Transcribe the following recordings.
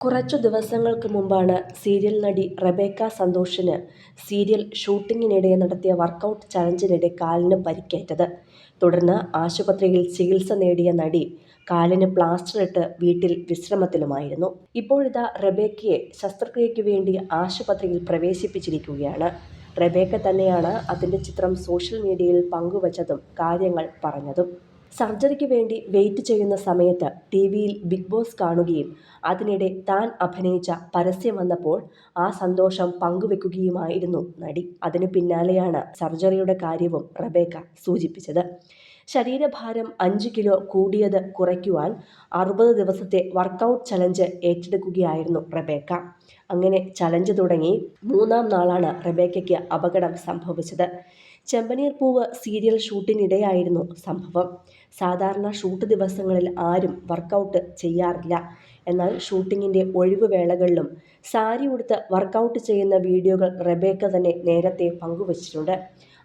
കുറച്ചു ദിവസങ്ങൾക്ക് മുമ്പാണ് സീരിയൽ നടി റെബേക്ക സന്തോഷിന് സീരിയൽ ഷൂട്ടിങ്ങിനിടെ നടത്തിയ വർക്കൗട്ട് ചലഞ്ചിനിടെ കാലിന് പരിക്കേറ്റത്. തുടർന്ന് ആശുപത്രിയിൽ ചികിത്സ നേടിയ നടി കാലിന് പ്ലാസ്റ്റർ ഇട്ട് വീട്ടിൽ വിശ്രമത്തിലുമായിരുന്നു. ഇപ്പോഴിതാ റെബേക്കയെ ശസ്ത്രക്രിയയ്ക്ക് വേണ്ടി ആശുപത്രിയിൽ പ്രവേശിപ്പിച്ചിരിക്കുകയാണ്. റെബേക്ക തന്നെയാണ് അതിന്റെ ചിത്രം സോഷ്യൽ മീഡിയയിൽ പങ്കുവച്ചതും കാര്യങ്ങൾ പറഞ്ഞതും. സർജറിക്ക് വേണ്ടി വെയിറ്റ് ചെയ്യുന്ന സമയത്ത് ടി വിയിൽ ബിഗ് ബോസ് കാണുകയും അതിനിടെ താൻ അഭിനയിച്ച പരസ്യം വന്നപ്പോൾ ആ സന്തോഷം പങ്കുവെക്കുകയുമായിരുന്നു നടി. അതിനു പിന്നാലെയാണ് സർജറിയുടെ കാര്യവും റബേക്ക സൂചിപ്പിച്ചത്. ശരീരഭാരം അഞ്ച് കിലോ കൂടിയത് കുറയ്ക്കുവാൻ അറുപത് ദിവസത്തെ വർക്കൗട്ട് ചലഞ്ച് ഏറ്റെടുക്കുകയായിരുന്നു റബേക്ക. അങ്ങനെ ചലഞ്ച് തുടങ്ങി മൂന്നാം നാളാണ് റബേക്കയ്ക്ക് അപകടം സംഭവിച്ചത്. ചെമ്പനീർ പൂവ് സീരിയൽ ഷൂട്ടിനിടെയായിരുന്നു സംഭവം. സാധാരണ ഷൂട്ട് ദിവസങ്ങളിൽ ആരും വർക്കൗട്ട് ചെയ്യാറില്ല. എന്നാൽ ഷൂട്ടിങ്ങിന്റെ ഒഴിവ് വേളകളിലും സാരി ഉടുത്ത് വർക്കൗട്ട് ചെയ്യുന്ന വീഡിയോകൾ റബേക്ക തന്നെ നേരത്തെ പങ്കുവച്ചിട്ടുണ്ട്.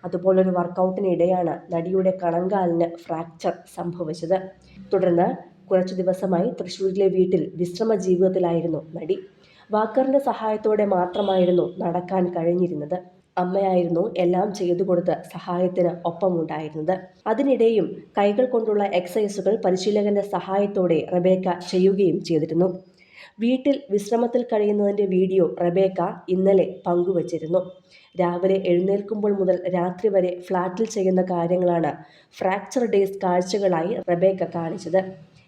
അതുപോലൊരു വർക്കൗട്ടിനിടെയാണ് നടിയുടെ കണങ്കാലിന് ഫ്രാക്ചർ സംഭവിച്ചത്. തുടർന്ന് കുറച്ചു ദിവസമായി തൃശ്ശൂരിലെ വീട്ടിൽ വിശ്രമ ജീവിതത്തിലായിരുന്നു നടി. വാക്കറിന്റെ സഹായത്തോടെ മാത്രമായിരുന്നു നടക്കാൻ കഴിഞ്ഞിരുന്നത്. അമ്മയായിരുന്നു എല്ലാം ചെയ്തു കൊടുത്ത് സഹായത്തിന് ഒപ്പമുണ്ടായിരുന്നത്. അതിനിടെയും കൈകൾ കൊണ്ടുള്ള എക്സസൈസുകൾ പരിശീലകന്റെ സഹായത്തോടെ റബേക്ക ചെയ്യുകയും ചെയ്തിരുന്നു. വീട്ടിൽ വിശ്രമത്തിൽ കഴിയുന്നതിന്റെ വീഡിയോ റബേക്ക ഇന്നലെ പങ്കുവച്ചിരുന്നു. രാവിലെ എഴുന്നേൽക്കുമ്പോൾ മുതൽ രാത്രി വരെ ഫ്ലാറ്റിൽ ചെയ്യുന്ന കാര്യങ്ങളാണ് ഫ്രാക്ചർ ഡേയ്സ് കാഴ്ചകളായി റബേക്ക കാണിച്ചത്.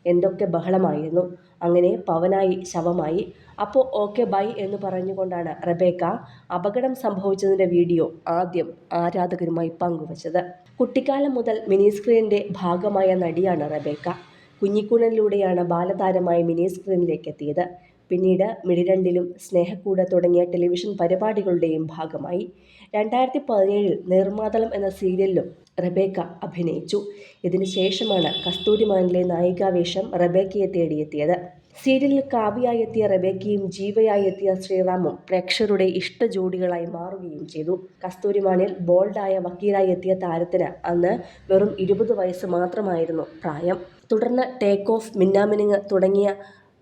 എന്തൊക്കെ ബഹളമായിരുന്നു. അങ്ങനെ പവനായി ശവമായി. അപ്പോൾ ഓക്കെ ബൈ എന്ന് പറഞ്ഞുകൊണ്ടാണ് റബേക്ക അപകടം സംഭവിച്ചതിന്റെ വീഡിയോ ആദ്യം ആരാധകരുമായി പങ്കുവച്ചത്. കുട്ടിക്കാലം മുതൽ മിനി സ്ക്രീനിന്റെ ഭാഗമായ നടിയാണ് റബേക്ക. കുഞ്ഞിക്കുണലിലൂടെയാണ് ബാലതാരമായി മിനി സ്ക്രീനിലേക്ക് എത്തിയത് പിന്നീട് മിടിരണ്ടിലും സ്നേഹക്കൂട് തുടങ്ങിയ ടെലിവിഷൻ പരിപാടികളുടെയും ഭാഗമായി. രണ്ടായിരത്തി പതിനേഴിൽ നിർമ്മാതളം എന്ന സീരിയലിലും റബേക്ക അഭിനയിച്ചു. ഇതിനുശേഷമാണ് കസ്തൂരി കസ്തൂരിമാനിലെ നായികാവേഷം റബേക്കയെ തേടിയെത്തിയത്. സീരിയലിൽ കാവ്യായി എത്തിയ റബേക്കയും ജീവയായി എത്തിയ ശ്രീറാമും പ്രേക്ഷകരുടെ ഇഷ്ട ജോഡികളായി മാറുകയും ചെയ്തു. കസ്തൂരിമാനിൽ ബോൾഡായ വക്കീലായി എത്തിയ താരത്തിന് അന്ന് വെറും ഇരുപത് വയസ്സ് മാത്രമായിരുന്നു പ്രായം. തുടർന്ന് ടേക്ക് ഓഫ് മിന്നാമിനിങ് തുടങ്ങിയ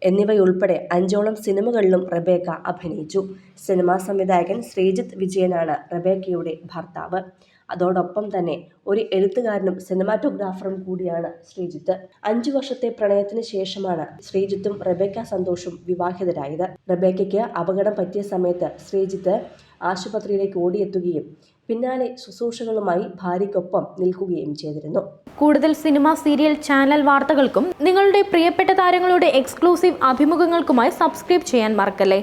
എന്നിവയുൾപ്പെടെ അഞ്ചോളം സിനിമകളിലും റബേക്ക അഭിനയിച്ചു. സിനിമാ സംവിധായകൻ ശ്രീജിത്ത് വിജയനാണ് റബേക്കയുടെ ഭർത്താവ്. അതോടൊപ്പം തന്നെ ഒരു എഴുത്തുകാരനും സിനിമാറ്റോഗ്രാഫറും കൂടിയാണ് ശ്രീജിത്ത്. അഞ്ചു വർഷത്തെ പ്രണയത്തിന് ശേഷമാണ് ശ്രീജിത്തും റബേക്ക സന്തോഷും വിവാഹിതരായത്. റബേക്കയ്ക്ക് അപകടം പറ്റിയ സമയത്ത് ശ്രീജിത്ത് ആശുപത്രിയിലേക്ക് ഓടിയെത്തുകയും പിന്നാലെ ശുശ്രൂഷകളുമായി ഭാര്യയ്ക്കൊപ്പം നിൽക്കുകയും ചെയ്തിരുന്നു. കൂടുതൽ സിനിമ സീരിയൽ ചാനൽ വാർത്തകൾക്കും നിങ്ങളുടെ പ്രിയപ്പെട്ട താരങ്ങളുടെ എക്സ്ക്ലൂസീവ് അഭിമുഖങ്ങൾക്കുമായി സബ്സ്ക്രൈബ് ചെയ്യാൻ മറക്കല്ലേ?